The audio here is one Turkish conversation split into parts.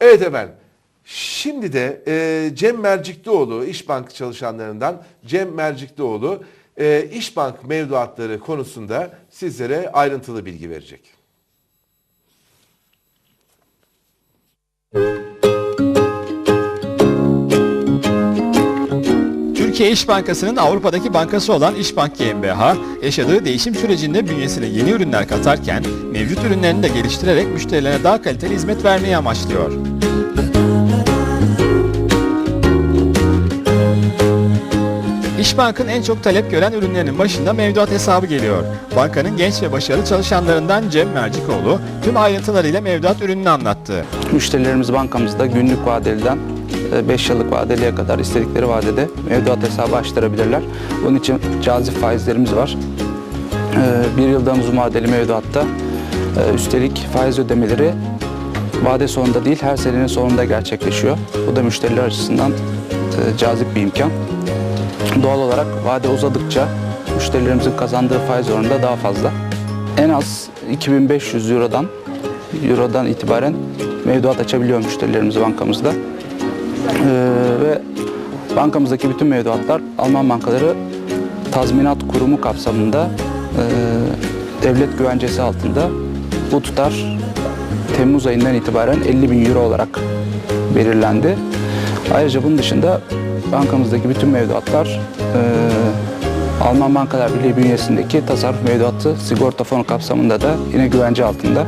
Evet efendim. Şimdi de e, Cem Merciklioğlu, İşbank çalışanlarından Cem Merciklioğlu e, İşbank mevduatları konusunda sizlere ayrıntılı bilgi verecek. Türkiye İş Bankası'nın Avrupa'daki bankası olan İşbank GmbH, yaşadığı değişim sürecinde bünyesine yeni ürünler katarken, mevcut ürünlerini de geliştirerek müşterilerine daha kaliteli hizmet vermeyi amaçlıyor. İşbank'ın en çok talep gören ürünlerinin başında mevduat hesabı geliyor. Bankanın genç ve başarılı çalışanlarından Cem Mercikoğlu tüm ayrıntılarıyla mevduat ürününü anlattı. Müşterilerimiz bankamızda günlük vadeliden 5 yıllık vadeliye kadar istedikleri vadede mevduat hesabı açtırabilirler. Bunun için cazip faizlerimiz var. E, Bir yıldan uzun vadeli mevduatta e, üstelik faiz ödemeleri vade sonunda değil her senenin sonunda gerçekleşiyor. Bu da müşteriler açısından e, cazip bir imkan. Doğal olarak vade uzadıkça müşterilerimizin kazandığı faiz oranı da daha fazla. En az 2500 Euro'dan Euro'dan itibaren mevduat açabiliyor müşterilerimiz bankamızda. Ee, ve bankamızdaki bütün mevduatlar Alman bankaları tazminat kurumu kapsamında e, devlet güvencesi altında bu tutar Temmuz ayından itibaren 50 bin euro olarak belirlendi. Ayrıca bunun dışında bankamızdaki bütün mevduatlar e, Alman Bankalar Birliği bünyesindeki tasarruf mevduatı sigorta fonu kapsamında da yine güvence altında.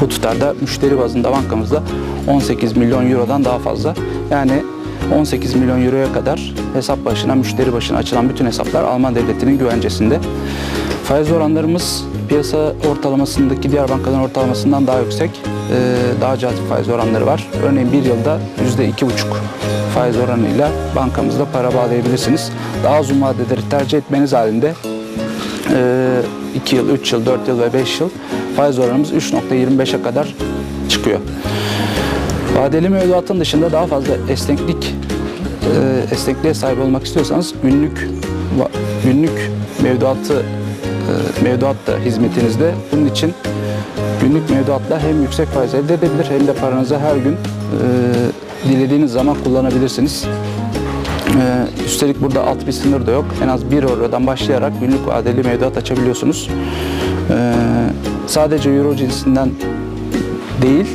Bu tutarda müşteri bazında bankamızda 18 milyon eurodan daha fazla. Yani 18 milyon euroya kadar hesap başına, müşteri başına açılan bütün hesaplar Alman devletinin güvencesinde. Faiz oranlarımız piyasa ortalamasındaki diğer bankaların ortalamasından daha yüksek. Ee, daha cazip faiz oranları var. Örneğin bir yılda %2,5 faiz oranıyla bankamızda para bağlayabilirsiniz. Daha uzun vadeleri tercih etmeniz halinde 2 yıl, 3 yıl, 4 yıl ve 5 yıl faiz oranımız 3.25'e kadar çıkıyor. Vadeli mevduatın dışında daha fazla esneklik e, esnekliğe sahip olmak istiyorsanız günlük günlük mevduatı e, mevduat da hizmetinizde. Bunun için günlük mevduatla hem yüksek faiz elde edebilir hem de paranızı her gün e, dilediğiniz zaman kullanabilirsiniz. Ee, üstelik burada alt bir sınır da yok. En az 1 eurodan başlayarak günlük vadeli mevduat açabiliyorsunuz. Ee, sadece euro cinsinden değil,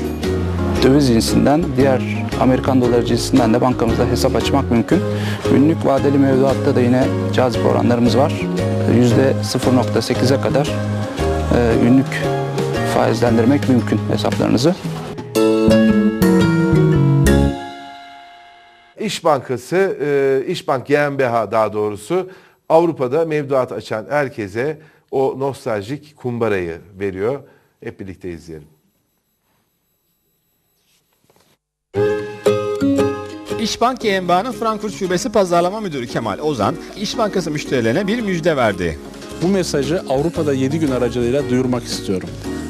döviz cinsinden, diğer Amerikan doları cinsinden de bankamızda hesap açmak mümkün. Günlük vadeli mevduatta da yine cazip oranlarımız var. Ee, %0.8'e kadar e, günlük faizlendirmek mümkün hesaplarınızı. İş Bankası, e, İşbank GmbH daha doğrusu Avrupa'da mevduat açan herkese o nostaljik kumbarayı veriyor. Hep birlikte izleyelim. İşbank GmbH'nın Frankfurt Şubesi Pazarlama Müdürü Kemal Ozan, İş Bankası müşterilerine bir müjde verdi. Bu mesajı Avrupa'da 7 gün aracılığıyla duyurmak istiyorum.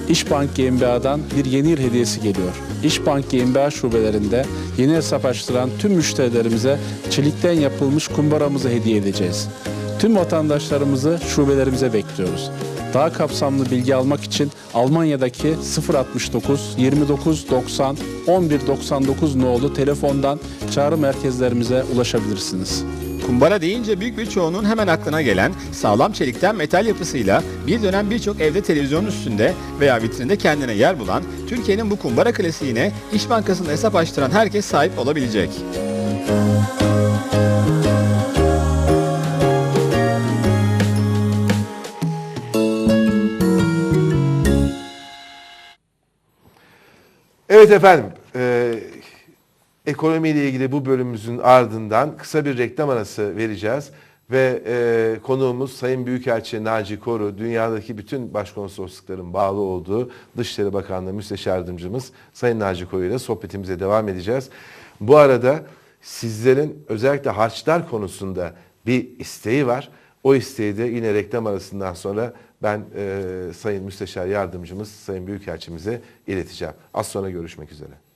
İşbank GmbH'dan bir yeni yıl hediyesi geliyor. İşbank GmbH şubelerinde yeni hesap açtıran tüm müşterilerimize çelikten yapılmış kumbaramızı hediye edeceğiz. Tüm vatandaşlarımızı şubelerimize bekliyoruz. Daha kapsamlı bilgi almak için Almanya'daki 069 29 90 11 99 nolu telefondan çağrı merkezlerimize ulaşabilirsiniz. Kumbara deyince büyük bir çoğunun hemen aklına gelen sağlam çelikten metal yapısıyla bir dönem birçok evde televizyonun üstünde veya vitrinde kendine yer bulan Türkiye'nin bu kumbara klasiğine İş Bankası'nda hesap açtıran herkes sahip olabilecek. Evet efendim, e, ekonomiyle ilgili bu bölümümüzün ardından kısa bir reklam arası vereceğiz. Ve e, konuğumuz Sayın Büyükelçi Naci Koru, dünyadaki bütün başkonsoloslukların bağlı olduğu Dışişleri Bakanlığı Müsteşar Yardımcımız Sayın Naci Koru ile sohbetimize devam edeceğiz. Bu arada sizlerin özellikle harçlar konusunda bir isteği var. O isteği de yine reklam arasından sonra ben e, Sayın Müsteşar Yardımcımız, Sayın Büyükelçimize ileteceğim. Az sonra görüşmek üzere.